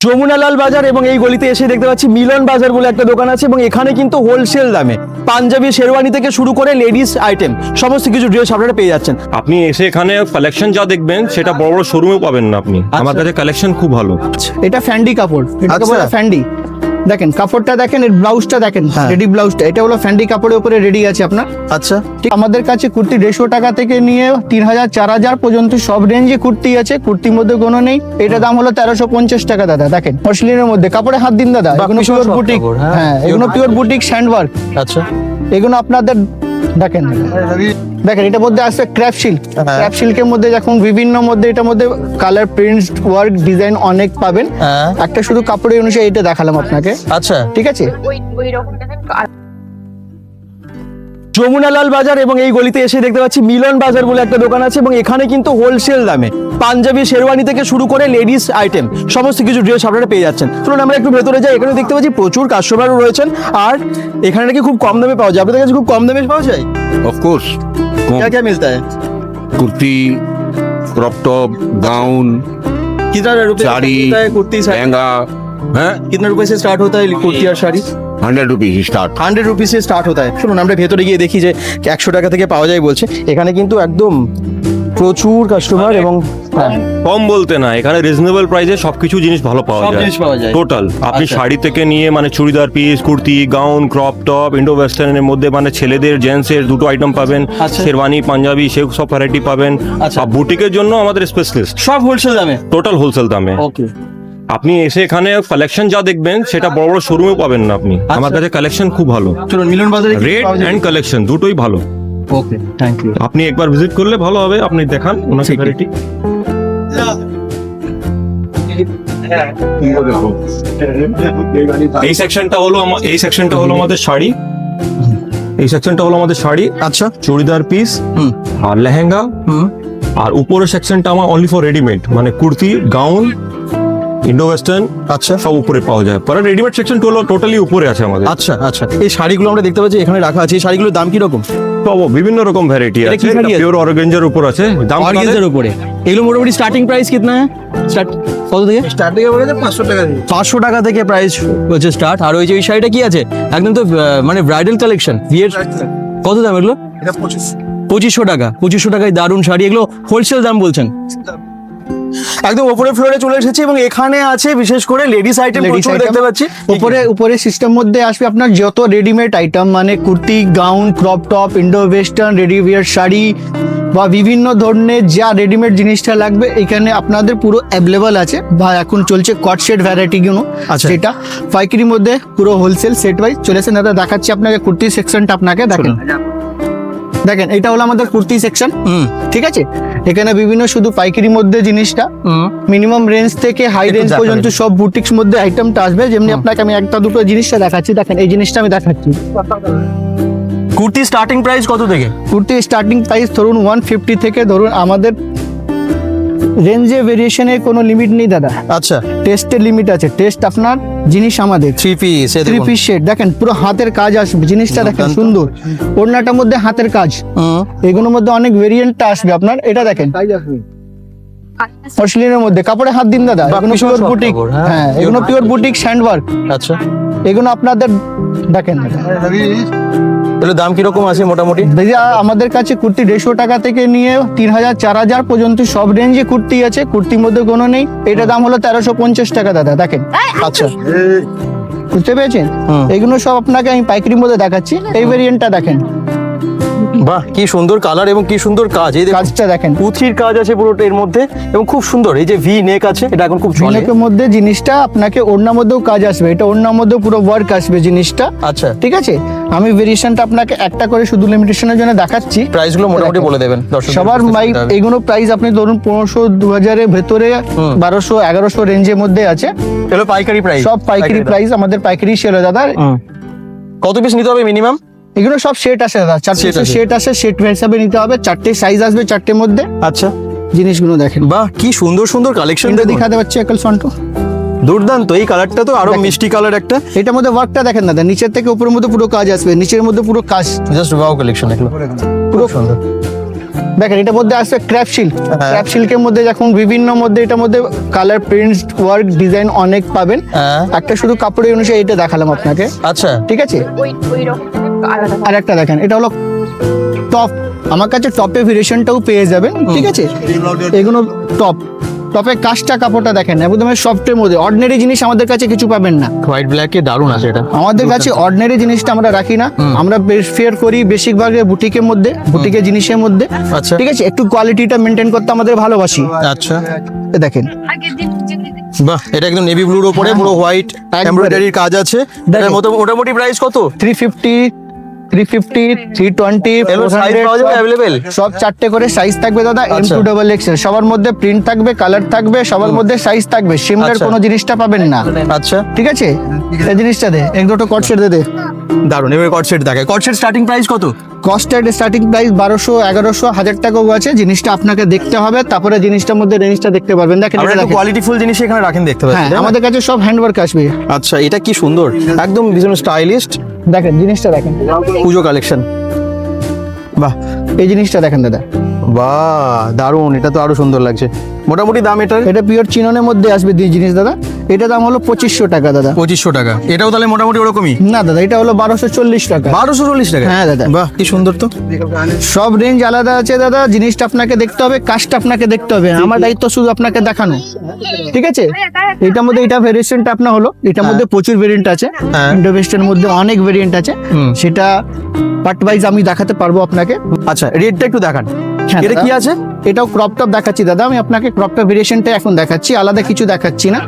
যমুনালাল বাজার এবং এই গলিতে এসে দেখতে পাচ্ছি মিলন বাজার বলে একটা দোকান আছে এবং এখানে কিন্তু হোলসেল দামে পাঞ্জাবি শেরওয়ানি থেকে শুরু করে লেডিস আইটেম সমস্ত কিছু ড্রেস আপনারা পেয়ে যাচ্ছেন। আপনি এসে এখানে কালেকশন যা দেখবেন সেটা বড় বড় শোরুমেও পাবেন না আপনি। আমার কাছে কালেকশন খুব ভালো। এটা ফ্যান্ডি কাপড়। এটা আচ্ছা। ফ্যান্ডি দেখেন কাপড়টা দেখেন এর ব্লাউজটা দেখেন হ্যাঁ। রেডি ব্লাউজটা এটা হলো ফ্যান্ডি কাপড়ের উপরে রেডি আছে আপনার। আচ্ছা। ঠিক আমাদের কাছে কুর্তি দেড়শো টাকা থেকে নিয়ে তিন হাজার চার হাজার পর্যন্ত সব রেঞ্জে কুর্তি আছে কুর্তির মধ্যে কোনো নেই। এটা দাম হলো তেরোশো পঞ্চাশ টাকা দাদা দেখেন মসলিনের মধ্যে। কাপড়ে হাত দিন দাদা এগুলো পিওর বুটিক হ্যাঁ। হ্যাঁ এগুলো পিওর বুটিক স্যান্ডওয়ার্ক আচ্ছা। এগুলো আপনাদের দেখেন। দেখেন এটার মধ্যে আছে ক্র্যাপ শিল্ড ক্র্যাপ সিল্কের মধ্যে যখন বিভিন্ন মধ্যে এটার মধ্যে কালার প্রিন্টস ওয়ার্ক ডিজাইন অনেক পাবেন। হ্যাঁ। একটা শুধু কাপড়ের অনুসারে এটা দেখালাম আপনাকে। আচ্ছা। ঠিক আছে? যমুনালাল বাজার এবং এই গলিতে এসে দেখতে পাচ্ছি মিলন বাজার বলে একটা দোকান আছে এবং এখানে কিন্তু হোলসেল দামে। পাঞ্জাবি শেরওয়ানি থেকে শুরু করে লেডিস আইটেম সমস্ত কিছু ড্রেস আপনারা পেয়ে যাচ্ছেন। চলুন আমরা একটু ভেতরে যাই এখানে দেখতে পাচ্ছি প্রচুর কাস্টমারও রয়েছেন। আর এখানে নাকি খুব কম দামে পাওয়া যায়। আপনাদের কাছে খুব কম দামে পাওয়া যায়? অফকোর্স क्या क्या मिलता है कुर्ती क्रॉप टॉप गाउन कितना रुपए से साड़ी होता है कुर्ती साड़ी लहंगा है कितना रुपए से स्टार्ट होता है कुर्ती और sari hundred rupees start hundred রুপিসে start হতে হয় শুনুন আমরা ভেতরে গিয়ে দেখি যে একশো টাকা থেকে পাওয়া যায় বলছে এখানে কিন্তু একদম প্রচুর কাস্টমার এবং হ্যাঁ কম বলতে না এখানে রিজনেবল প্রাইসে সবকিছু জিনিস ভালো পাওয়া সব যায়। জিনিস পাওয়া যায়। টোটাল আপনি আচ্ছা। শাড়ি থেকে নিয়ে মানে churidar piece kurti gown crop top Indo ওয়েস্টার্নের মধ্যে মানে ছেলেদের জেন্টসের দুটো আইটেম পাবেন। আচ্ছা। শেরওয়ানি পাঞ্জাবি সে সব ভ্যারাইটি পাবেন। আচ্ছা। আর বুটিকের জন্য আমাদের স্পেশালিস্ট সব হোলসেল দামে? টোটাল হোলসেল দামে। ওকে আপনি এসে এখানে কালেকশন যা দেখবেন সেটা বড় বড় শোরুমেও পাবেন না আপনি। আমার কাছে কালেকশন খুব ভালো। চলুন মিলন বাজারে রেট অ্যান্ড কালেকশন দুটোই ভালো। ওকে থ্যাংক ইউ আপনি একবার ভিজিট করলে ভালো হবে আপনি দেখান ওনার ভ্যারাইটি এই সেকশনটা হলো এই সেকশনটা হলো আমাদের শাড়ি। এই সেকশনটা হলো আমাদের শাড়ি। আচ্ছা। চুড়িদার পিস আর লেহেঙ্গা। আর উপরের সেকশনটা আমার অনলি ফর রেডিমেড মানে কুর্তি গাউন ইন্ডো ওয়েস্টার্ন আচ্ছা। সব উপরে পাওয়া যায়। পরে রেডিমেড সেকশন হলো টোটালি উপরে আছে আমাদের। আচ্ছা আচ্ছা। এই শাড়িগুলো আমরা দেখতে পাচ্ছি এখানে রাখা আছে। এই শাড়িগুলোর দাম কি রকম পাবো বিভিন্ন রকম ভ্যারাইটি আছে পিওর অর্গেঞ্জার উপর আছে। দাম অর্গেন্জার উপরে। এগুলো মোটামুটি স্টার্টিং প্রাইস কিতনা? है স্টার্ট কত থেকে? স্টার্টিং বলেছে পাঁচশো টাকা পাঁচশো টাকা থেকে প্রাইস হচ্ছে স্টার্ট আর ওই যে ওই শাড়িটা কি আছে? একদম তো মানে ব্রাইডাল কালেকশন বিয়ের কত দাম এগুলো? এটা পঁচিশ। পঁচিশশো টাকা। পঁচিশশো টাকায় দারুণ শাড়ি। এগুলো হোলসেল দাম বলছেন? একদম উপরে ফ্লোরে চলে এসেছি এবং এখানে আছে বিশেষ করে লেডিস আইটেম প্রচুর দেখতে পাচ্ছি। উপরে উপরে সিস্টেম মধ্যে আসবে আপনার যত রেডিমেড আইটেম মানে kurti gown crop top Indo western ready wear sari বা বিভিন্ন ধরনের যা রেডিমেড জিনিসটা লাগবে এখানে আপনাদের পুরো অ্যাভেলেবল আছে। বা এখন চলছে কট সেট ভ্যারাইটিগুলো আচ্ছা। যেটা পাইকারির মধ্যে পুরো হোলসেল সেট ওয়াইজ চলেছে দাদা দেখাচ্ছি আপনাকে কুর্তি সেকশনটা আপনাকে দেখেন। দেখেন এটা হলো আমাদের কুর্তি সেকশন হুম। ঠিক আছে? এখানে বিভিন্ন শুধু পাইকারির মধ্যে জিনিসটা মিনিমাম রেঞ্জ থেকে হাই রেঞ্জ পর্যন্ত সব বুটিক্স মধ্যে আইটেমটা আসবে। যেমনি আপনাকে আমি একটা দুটো জিনিসটা দেখাচ্ছি দেখেন এই জিনিসটা আমি দেখাচ্ছি। কুর্তি স্টার্টিং প্রাইস কত থেকে? কুর্তি স্টার্টিং প্রাইস ধরুন ওয়ান ফিফটি থেকে ধরুন আমাদের রেঞ্জে ভেরিয়েশনের কোনো লিমিট নেই দাদা। আচ্ছা। টেস্টের লিমিট আছে। টেস্ট আপনার জিনিস আমাদের। Three piece three piece set দেখেন পুরো হাতের কাজ আসবে জিনিসটা দেখেন সুন্দর। ওড়নাটার মধ্যে হাতের কাজ। এগুলোর মধ্যে অনেক ভেরিয়েন্টটা আসবে আপনার এটা দেখেন। মসলিনের মধ্যে কাপড়ে হাত দিন দাদা এগুলো পিওর বুটিক হ্যাঁ। হ্যাঁ এগুলো পিওর বুটিক স্যান্ডওয়ার্ক আচ্ছা। এগুলো আপনাদের দেখেন। তাহলে দাম কীরকম আছে মোটামুটি? ভাইয়া আমাদের কাছে কুর্তি দেড়শো টাকা থেকে নিয়ে তিন হাজার চার হাজার পর্যন্ত সব রেঞ্জে কুর্তি আছে কুর্তির মধ্যে কোনো নেই। এটা দাম হলো তেরোশো পঞ্চাশ টাকা দাদা দেখেন। আচ্ছা। বুঝতে পেরেছেন? এগুলো সব আপনাকে আমি পাইকারির মধ্যে দেখাচ্ছি। এই ভেরিয়েন্টটা দেখেন। বাহ কি সুন্দর কালার এবং কি সুন্দর কাজ। এই কাজটা দেখেন। পুঁথির কাজ আছে পুরোটা এর মধ্যে এবং খুব সুন্দর এই যে ভি নেক আছে এটা এখন খুব চলে। অনেকের মধ্যে জিনিসটা আপনাকে ওড়নার মধ্যেও কাজ আসবে এটা ওড়নার মধ্যেও পুরো ওয়ার্ক আসবে জিনিসটা। আচ্ছা। ঠিক আছে? আমি ভেরিয়েশনটা আপনাকে একটা করে শুধু লিমিটেশনের জন্য দেখাচ্ছি। প্রাইসগুলো মোটামুটি বলে দেবেন সবার মাই এগুলো প্রাইস আপনি ধরুন পনেরোশো দু হাজারের ভেতরে বারোশো এগারোশো রেঞ্জের মধ্যে আছে। পাইকারি প্রাইস সব পাইকারি প্রাইস আমাদের পাইকারি সেল দাদা। কত পিস নিতে হবে মিনিমাম এগুলো সব সেট আসে দাদা। চারটে আছে। সেট আসে। সেট হিসাবে নিতে হবে। চারটে সাইজ আসবে চারটের মধ্যে। আচ্ছা। জিনিসগুলো দেখেন। বাহ কি সুন্দর সুন্দর কালেকশন দেখাতে পাচ্ছি একল সন্টু দুর্দান্ত এই কালারটা তো আরও মিষ্টি কালার একটা। এটার মধ্যে ওয়ার্কটা দেখেন দাদা। নিচের থেকে উপরের মধ্যে পুরো কাজ আসবে। নিচের মধ্যে পুরো কাজ। জাস্ট ওয়াও কালেকশন এগুলো। পুরো সুন্দর। দেখেন এটার মধ্যে আসছে ক্র্যাপ সিল্ক। ক্র্যাপ সিল্কের মধ্যে যখন বিভিন্ন মধ্যে এটার মধ্যে কালার প্রিন্ট ওয়ার্ক ডিজাইন অনেক পাবেন। হ্যাঁ। একটা শুধু কাপড়ের অনুসারে এটা দেখালাম আপনাকে। আচ্ছা। ঠিক আছে? আর একটা দেখেন এটা হলো টপ আমার কাছে টপে ভেরিয়েশনটাও পেয়ে যাবেন ঠিক আছে? এগুলো টপ টপে কাজটা কাপড়টা দেখেন একদম সফটের মধ্যে। অর্ডিনারি জিনিস আমাদের কাছে কিছু পাবেন না। হোয়াইট ব্ল্যাক ব্ল্যাকে দারুণ আছে এটা। আমাদের কাছে অর্ডিনারি জিনিসটা আমরা রাখি না। আমরা বেশ ফেয়ার করি বেশিরভাগ বুটিকের মধ্যে বুটিকের জিনিসের মধ্যে। আচ্ছা। ঠিক আছে? একটু কোয়ালিটিটা মেনটেন করতে আমাদের ভালোবাসি। আচ্ছা। এ দেখেন। বাহ এটা একদম নেভি ব্লুর উপরে পুরো হোয়াইট। এমব্রয়ডারির কাজ আছে। এটার মতো- মোটামুটি প্রাইস কত? Three fifty three fifty three twenty? সব চারটে করে সাইজ থাকবে দাদা এম। টু ডাবল এক্সেল সবার মধ্যে প্রিন্ট থাকবে কালার থাকবে সবার মধ্যে সাইজ থাকবে। সিমলার আচ্ছা। কোনো জিনিসটা পাবেন না। আচ্ছা। ঠিক আছে? এই জিনিসটা দে এক দুটো কট সেট দে। দে দারুণ এবার cord set cord set cord set starting price কত? কস্টের স্টার্টিং প্রাইস বারোশো এগারোশো হাজার টাকাও আছে জিনিসটা আপনাকে দেখতে হবে তারপরে জিনিসটার মধ্যে রেঞ্জটা দেখতে পারবেন। দেখেন কোয়ালিটি ফুল। জিনিস এখানে রাখেন দেখতে পাবেন হ্যাঁ আমাদের কাছে সব হ্যান্ডওয়ার্ক আসবে। আচ্ছা এটা কি সুন্দর একদম ভীষণ স্টাইলিস্ট দেখেন জিনিসটা দেখেন। পুজো কালেকশন বাহ। এই জিনিসটা দেখেন দাদা। বাহ দারুণ। এটা তো আরও সুন্দর লাগছে। মোটামুটি দাম এটার? এটা পিওর চিননের মধ্যে আসবে দুই জিনিস দাদা। এটা দাম হলো পঁচিশশো টাকা দাদা। পঁচিশশো টাকা। এটাও তাহলে মোটামুটি ওরকমই? না দাদা এটা হলো বারোশো চল্লিশ টাকা। বারোশো চল্লিশ টাকা? হ্যাঁ, দাদা। বাহ কি সুন্দর তো। সব রেঞ্জ আলাদা আছে দাদা। জিনিসটা আপনাকে দেখতে হবে কাজটা আপনাকে দেখতে হবে। আমার দায়িত্ব শুধু আপনাকে দেখানো। ঠিক আছে? এটার মধ্যে এটা ভেরিয়েশনটা আপনার হলো। এটার মধ্যে প্রচুর ভেরিয়েন্ট আছে। হ্যাঁ। ইন্ডোভেস্টের মধ্যে অনেক ভেরিয়েন্ট আছে। সেটা পার্ট ওয়াইজ আমি দেখাতে পারব আপনাকে। আচ্ছা রেটটা একটু দেখান। হ্যাঁ, এটা কি আছে? এটাও ক্রপ টপ দেখাচ্ছি দাদা। আমি আপনাকে ক্রপ টপ ভেরিয়েশনটা এখন দেখাচ্ছি আলাদা কিছু দেখাচ্ছি না।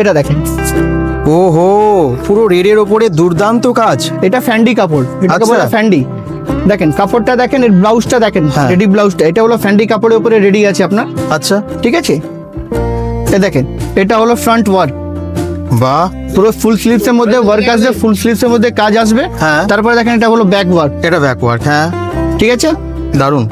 এটা দেখেন। ওহো পুরো রেডের ওপরে দুর্দান্ত কাজ। এটা ফ্যান্ডি কাপড়। এটাকে আচ্ছা। বলে ফ্যান্ডি দেখেন কাপড়টা দেখেন এর ব্লাউজটা দেখেন হ্যাঁ। রেডি ব্লাউজটা এটা হলো ফ্যান্ডি কাপড়ের উপরে রেডি আছে আপনার। আচ্ছা। ঠিক আছে? এ দেখেন এটা হলো ফ্রন্ট ওয়ার্ক বাহ। পুরো ফুল স্লিভস এর মধ্যে ওয়ার্ক আসবে ফুল স্লিভস এর মধ্যে কাজ আসবে। হ্যাঁ। তারপরে দেখেন এটা হলো ব্যাক ওয়ার্ক এটা ব্যাকওয়ার্ড হ্যাঁ। ঠিক আছে? দারুণ।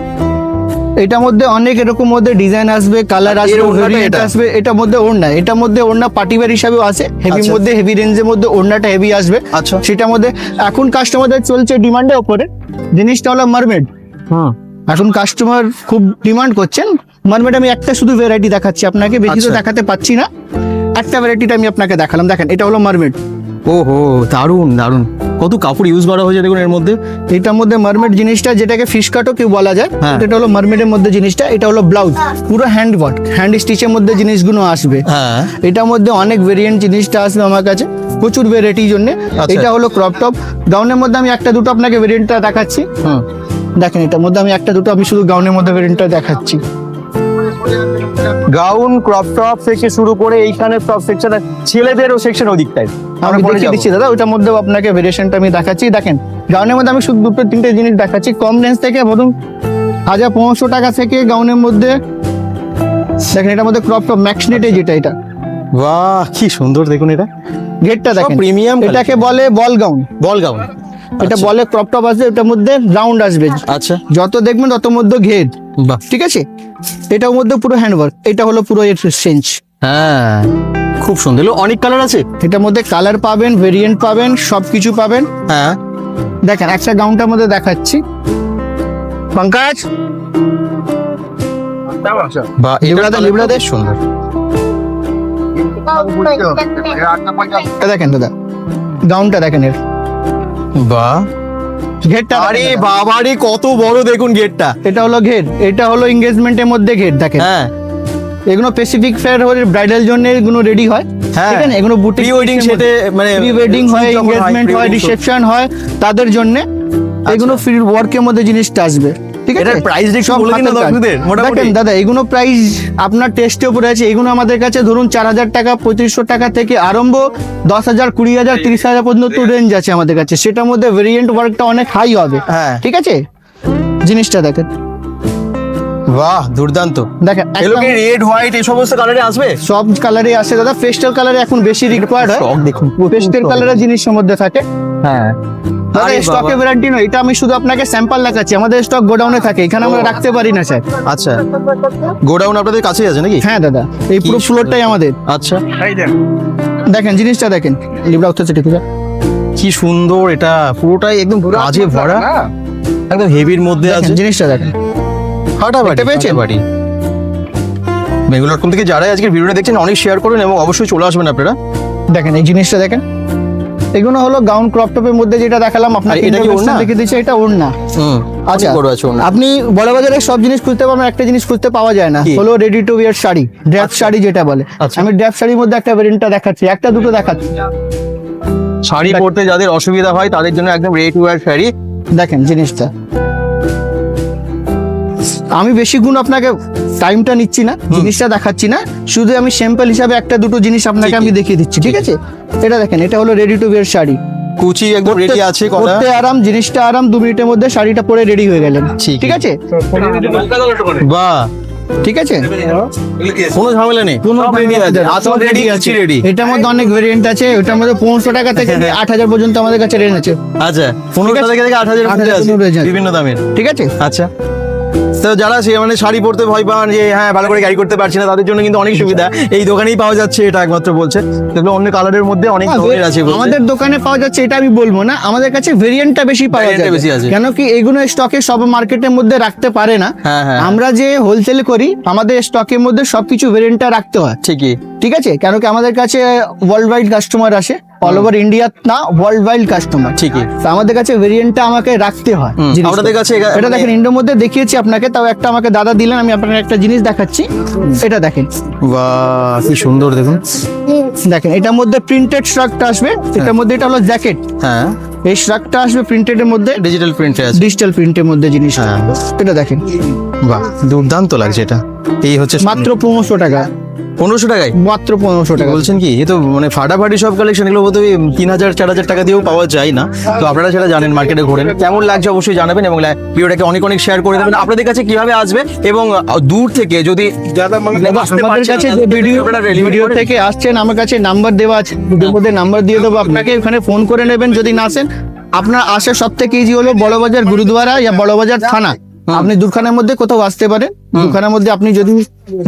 এটার মধ্যে অনেক এরকম মধ্যে ডিজাইন আসবে কালার আসবে ওড়নাটা ভেরিয়েন্ট এটা? আসবে এটার মধ্যে ওড়না এটার মধ্যে ওড়না পার্টিওয়ার হিসাবেও আছে। হেভির আচ্ছা। মধ্যে হেভি রেঞ্জের মধ্যে ওড়নাটা হেভি আসবে। আচ্ছা। সেটার মধ্যে এখন কাস্টমারদের চলছে ডিমান্ডের উপরে। জিনিসটা হলো মারমেড হুম। এখন কাস্টমার খুব ডিমান্ড করছেন। মারমেড আমি একটা শুধু ভ্যারাইটি দেখাচ্ছি আপনাকে বেশি তো আচ্ছা। দেখাতে পাচ্ছি না। একটা ভ্যারাইটিটা আমি আপনাকে দেখালাম। দেখেন এটা হলো মারমেড ওহো দারুণ দারুণ। কত কাপড় ইউজ করা হয়েছে দেখুন এর মধ্যে। এটার মধ্যে মারমেড জিনিসটা যেটাকে ফিশ কাটও কেউ বলা যায় হ্যাঁ। এটা হলো মারমেডের মধ্যে জিনিসটা এটা হলো ব্লাউজ পুরো হ্যান্ড ওয়ার্ক হ্যান্ড স্টিচের মধ্যে জিনিসগুলো আসবে। হ্যাঁ। এটার মধ্যে অনেক ভেরিয়েন্ট জিনিসটা আসবে আমার কাছে প্রচুর ভ্যারাইটির জন্য। আচ্ছা। এটা হলো ক্রপ টপ গাউনের মধ্যে আমি একটা দুটো আপনাকে ভেরিয়েন্টটা দেখাচ্ছি। দেখেন এটার মধ্যে আমি একটা দুটো আমি শুধু গাউনের মধ্যে ভেরিয়েন্টটা দেখাচ্ছি। গাউন ক্রপ টপ থেকে শুরু করে এইখানে সব সেকশন ছেলেদেরও সেকশন ওদিকটায়। আমরা আমি দেখিয়ে দিচ্ছি দাদা ওইটার মধ্যেও আপনাকে ভেরিয়েশনটা আমি দেখাচ্ছি। দেখেন গাউনের মধ্যে আমি শুধু দুটো তিনটে জিনিস দেখাচ্ছি। কম রেঞ্জ থেকে ধরুন হাজার পনেরোশো টাকা থেকে গাউনের মধ্যে। দেখেন এটার মধ্যে ক্রপ টপ ম্যাক্স নেটে যেটা এটা। বাহ কি সুন্দর দেখুন এটা। গেটটা দেখেন। প্রিমিয়াম এটাকে বলে বল গাউন বল গাউন এটা বলে ক্রপ টপ আসবে এটার মধ্যে রাউন্ড আসবে। আচ্ছা। যত দেখবেন তত মধ্যে ঘের। বাহ। ঠিক আছে? এটার মধ্যে পুরো হ্যান্ডওয়ার্ক এটা হলো পুরো এর চেঞ্জ হ্যাঁ। খুব সুন্দর। অনেক কালার আছে? এটার মধ্যে কালার পাবেন ভেরিয়েন্ট পাবেন সব কিছু পাবেন। হ্যাঁ। দেখেন একটা গাউনটার মধ্যে দেখাচ্ছি। পঙ্কাজ? বা লিবড়াতে, লিবড়াতে। সুন্দর। এটা দেখেন দাদা। গাউনটা দেখেন এর। বাহ গেটটা আরে বাবা রে বাবারে কত বড় দেখুন গেটটা এটা হলো গেট এটা হলো এঙ্গেজমেন্টের মধ্যে গেট দেখেন। হ্যাঁ। এগুলো স্পেসিফিক ফেয়ার হলে ব্রাইডাল জন্য এগুলো রেডি হয়। হ্যাঁ। এগুলো বুটিক প্রি ওয়েডিং সেটে মানে প্রি ওয়েডিং হয় এঙ্গেজমেন্ট হয় রিসেপশন হয় তাদের জন্য। এগুলো ফ্রি ওয়ার্কের মধ্যে জিনিসটা আসবে। ঠিক আছে? এটার price টা একটু সব বলে দিন না হাতের কাজ। দর্শকদের, মোটামুটি। দাদা এগুলো প্রাইস আপনার টেস্টের উপরে আছে। এগুলো আমাদের কাছে ধরুন চার হাজার টাকা পঁয়ত্রিশশো টাকা থেকে আরম্ভ দশ হাজার কুড়ি হাজার তিরিশ হাজার পর্যন্ত রেঞ্জ আছে আমাদের কাছে। সেটার মধ্যে ভেরিয়েন্ট ওয়ার্কটা অনেক হাই হবে। হ্যাঁ। ঠিক আছে? জিনিসটা দেখেন। বাহ দুর্দান্ত। দেখেন এগুলো কি একদম রেড হোয়াইট এই সমস্ত কালারে আসবে? সব কালারে আসে। দাদা পেস্টেল কালারে এখন বেশি রিকোয়ার্ড হয়। দেখুন, পেস্টেল কালারের জিনিসের মধ্যে থাকে। হ্যাঁ। দাদা আরে স্টকে। গ্যারান্টি নয় এটা আমি শুধু আপনাকে স্যাম্পল দেখাচ্ছি। আমাদের স্টক গোডাউনে থাকে এখানে আমরা রাখতে পারি না স্যার আচ্ছা। গোডাউন আপনাদের কাছেই আছে নাকি? হ্যাঁ দাদা এই পুরো ফ্লোরটাই আমাদের। আচ্ছা। দেখেন জিনিসটা দেখেন। লিবড়া উঠতেছে ঠিক আছে কি সুন্দর এটা। পুরোটাই একদম কাজে ভরা। একদম হেভির মধ্যে আছে। জিনিসটা দেখেন। দেখতে পেয়েছেন? ফাটাফাটি। বেঙ্গল ডট কম থেকে যারাই আজকে ভিডিওটা দেখছেন অনেক শেয়ার করুন এবং অবশ্যই চলে আসবেন আপনারা। দেখেন এই জিনিসটা দেখেন। এগুলো হলো গাউন ক্রপ টপের মধ্যে যেটা দেখালাম আপনাকে এটা কি ওড়না? দেখে দিচ্ছে এটা ওড়না। আচ্ছা আপনি বড় বাজারে সব জিনিস খুঁজতে পারবেন একটা জিনিস খুঁজতে পাওয়া যায় না। হলো ready to wear sari drape sari যেটা বলে। আচ্ছা। আমি ড্র্যাপ শাড়ির মধ্যে একটা ভেরিয়েন্টটা দেখাচ্ছি একটা দুটো দেখাচ্ছি। শাড়ি পরতে যাদের অসুবিধা হয় তাদের জন্য একদম রেডি টু ওয়্যার শাড়ি। দেখেন জিনিসটা। আমি বেশি গুণ আপনাকে টাইমটা নিচ্ছি না জিনিসটা দেখাচ্ছি না। শুধু আমি স্যাম্পল হিসাবে একটা দুটো জিনিস আপনাকে আমি দেখিয়ে দিচ্ছি ঠিক আছে? এটা দেখেন এটা হলো রেডি টু ওয়্যার শাড়ি। কুচি একদম রেডি আছে করা পরতে আরাম জিনিসটা আরাম দু মিনিটের মধ্যে শাড়িটা পরে রেডি হয়ে গেলেন ঠিক। ঠিক আছে? বাহ। ঠিক আছে? কোনো ঝামেলা নেই। কোনো আচ্ছা রেডি আছে। রেডি এটার মধ্যে অনেক ভেরিয়েন্ট আছে। ওটার মধ্যে পনেরোশো টাকা থেকে আট হাজার পর্যন্ত আমাদের কাছে রেঞ্জ আছে। আচ্ছা। পনেরোটা থেকে থেকে আট হাজার। বিভিন্ন দামের। ঠিক আছে? আচ্ছা। তো যারা সে মানে শাড়ি পরতে ভয় পান যে হ্যাঁ ভালো করে গাড়ি করতে পারছি না তাদের জন্য কিন্তু অনেক সুবিধা। এই দোকানেই পাওয়া যাচ্ছে এটা একমাত্র বলছে। এগুলো অন্য কালারের মধ্যে অনেক ধরনের আছে আমাদের দোকানে পাওয়া যাচ্ছে এটা আমি বলব না। আমাদের কাছে ভেরিয়েন্টটা বেশি পাওয়া যায় বেশি আছে। কেন কি এগুলো স্টকে সব মার্কেটের মধ্যে রাখতে পারে না। হ্যাঁ, হ্যাঁ। আমরা যে হোলসেল করি আমাদের স্টকের মধ্যে সবকিছু ভেরিয়েন্টটা রাখতে হয়। ঠিকই। ঠিক আছে? কেন কি আমাদের কাছে ওয়ার্ল্ড ওয়াইড কাস্টমার আসে। অল ওভার ইন্ডিয়া না ওয়ার্ল্ড ওয়াইড কাস্টমার ঠিকই আমাদের কাছে ভেরিয়েন্টটা আমাকে রাখতে হয় আপনাদের কাছে এটা মানে- দেখেন ইন্ডোর মধ্যে দেখিয়েছি আপনাকে তাও একটা আমাকে দাদা দিলেন আমি আপনাকে একটা জিনিস দেখাচ্ছি। এটা দেখেন। বাহ কি সুন্দর দেখুন। দেখেন এটার মধ্যে প্রিন্টেড শ্রাকটা আসবে এটার মধ্যে এটা হলো জ্যাকেট হ্যাঁ। এই শ্রাকটা আসবে প্রিন্টেড এর মধ্যে। ডিজিটাল প্রিন্টে আছে। ডিজিটাল প্রিন্টের মধ্যে জিনিস হ্যাঁ। এটা দেখেন। বাহ দুর্দান্ত লাগছে এটা। এই হচ্ছে মাত্র পনেরোশো টাকা। পনেরোশো টাকায়? মাত্র পনেরোশো টাকা। বলছেন কি এ তো মানে ফাটাফাটি সব কালেকশন এগুলো বোধ হয় তিন হাজার চার হাজার টাকা দিয়েও পাওয়া যায় না। তো আপনারা সেটা জানেন মার্কেটে ঘোরেন। কেমন লাগছে অবশ্যই জানাবেন এবং ভিডিওটাকে অনেক অনেক শেয়ার করে দেবেন। আপনাদের কাছে কীভাবে আসবে এবং দূর থেকে যদি আমাদের কাছে যে ভিডিও ভিডিও থেকে আসছেন আমার কাছে নাম্বার দেওয়া আছে। ভিডিওর মধ্যে নাম্বার দিয়ে দেবো। আপনাকে ওখানে ফোন করে নেবেন যদি না আসেন। আপনার আসা সব থেকে ইজি হলো বড়বাজার গুরুদুয়ারা ইয়া বড়বাজার থানা। আপনি দুখানের মধ্যে কোথাও আসতে পারেন। দুখানের মধ্যে আপনি যদি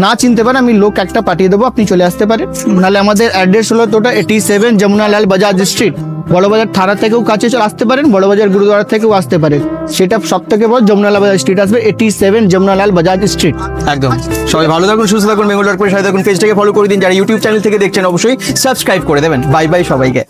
না চিনতে পারেন আমি লোক একটা পাঠিয়ে দেবো আপনি চলে আসতে পারেন। নাহলে আমাদের অ্যাড্রেস হলো তোটা eighty seven Jamnalal Bajaj street Burrabazar থানা থেকেও কাছে চলে আসতে পারেন বড়বাজার গুরুদুয়ারা থেকেও আসতে পারেন। সেটা সব থেকে বড় যমুনালাল বাজার স্ট্রিট আসবে eighty seven Jamnalal Bajaj street একদম। সবাই ভালো থাকুন সুস্থ থাকুন বেঙ্গল ডট করে সাথে থাকুন পেজটাকে ফলো করে দিন। যারা ইউটিউব চ্যানেল থেকে দেখছেন অবশ্যই সাবস্ক্রাইব করে দেবেন। বাই বাই সবাইকে।